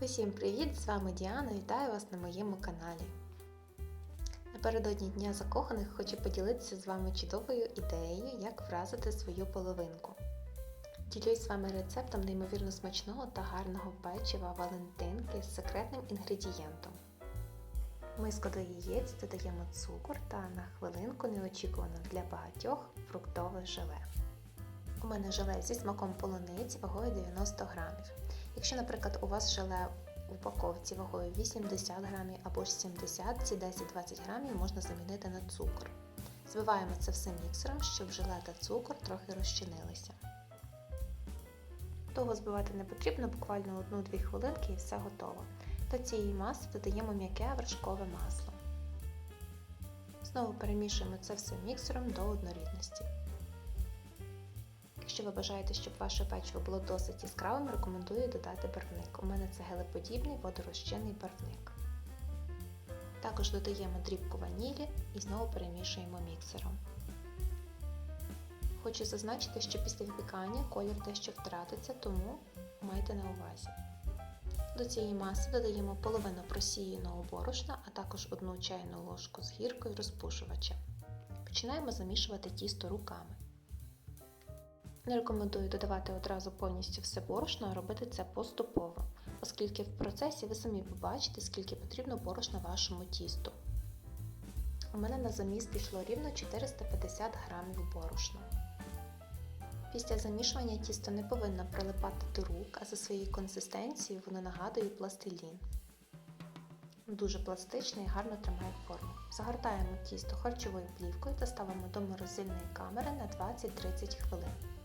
Усім привіт! З вами Діана. Вітаю вас на моєму каналі. Напередодні Дня закоханих хочу поділитися з вами чудовою ідеєю, як вразити свою половинку. Ділюсь з вами рецептом неймовірно смачного та гарного печива Валентинки з секретним інгредієнтом. Миску до яєць додаємо цукор та на хвилинку неочікувано для багатьох фруктове желе. У мене желе зі смаком полуниці вагою 90 грамів. Якщо, наприклад, у вас желе в упаковці вагою 80 грамів або ж 70, ці 10-20 грамів можна замінити на цукор. Збиваємо це все міксером, щоб желе та цукор трохи розчинилися. Довго збивати не потрібно, буквально 1-2 хвилинки і все готово. До цієї маси додаємо м'яке вершкове масло. Знову перемішуємо це все міксером до однорідності. Якщо ви бажаєте, щоб ваше печиво було досить яскравим, рекомендую додати барвник. У мене це гелеподібний водорозчинний барвник. Також додаємо дрібку ванілі і знову перемішуємо міксером. Хочу зазначити, що після випікання колір дещо втратиться, тому майте на увазі. До цієї маси додаємо половину просіяного борошна, а також одну чайну ложку з гіркою розпушувача. Починаємо замішувати тісто руками. Не рекомендую додавати одразу повністю все борошно, а робити це поступово, оскільки в процесі ви самі побачите, скільки потрібно борошна вашому тісту. У мене на заміс пішло рівно 450 грамів борошна. Після замішування тісто не повинно прилипати до рук, а за своєю консистенцією воно нагадує пластилін. Дуже пластичне і гарно тримає форму. Загортаємо тісто харчовою плівкою та ставимо до морозильної камери на 20-30 хвилин.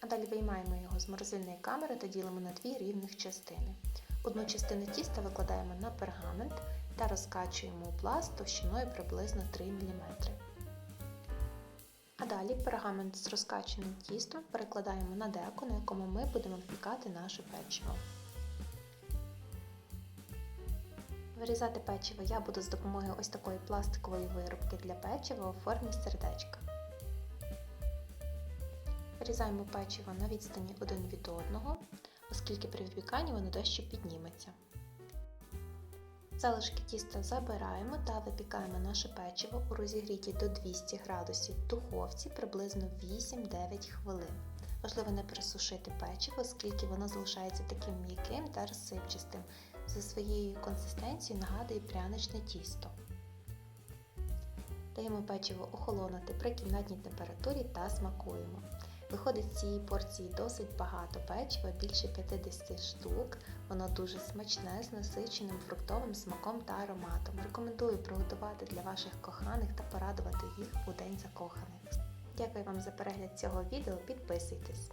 А далі виймаємо його з морозильної камери та ділимо на дві рівних частини. Одну частину тіста викладаємо на пергамент та розкачуємо у пласт товщиною приблизно 3 мм. А далі пергамент з розкаченим тістом перекладаємо на деко, на якому ми будемо впікати наше печиво. Вирізати печиво я буду з допомогою ось такої пластикової виробки для печива у формі сердечка. Вирізаємо печиво на відстані один від одного, оскільки при випіканні воно дещо підніметься. Залишки тіста забираємо та випікаємо наше печиво у розігріті до 200 градусів в духовці приблизно 8-9 хвилин. Важливо не пересушити печиво, оскільки воно залишається таким м'яким та розсипчастим. За своєю консистенцією нагадує пряничне тісто. Даємо печиво охолонути при кімнатній температурі та смакуємо. Виходить з цієї порції досить багато печива, більше 50 штук. Воно дуже смачне, з насиченим фруктовим смаком та ароматом. Рекомендую приготувати для ваших коханих та порадувати їх у День закоханих. Дякую вам за перегляд цього відео, підписуйтесь!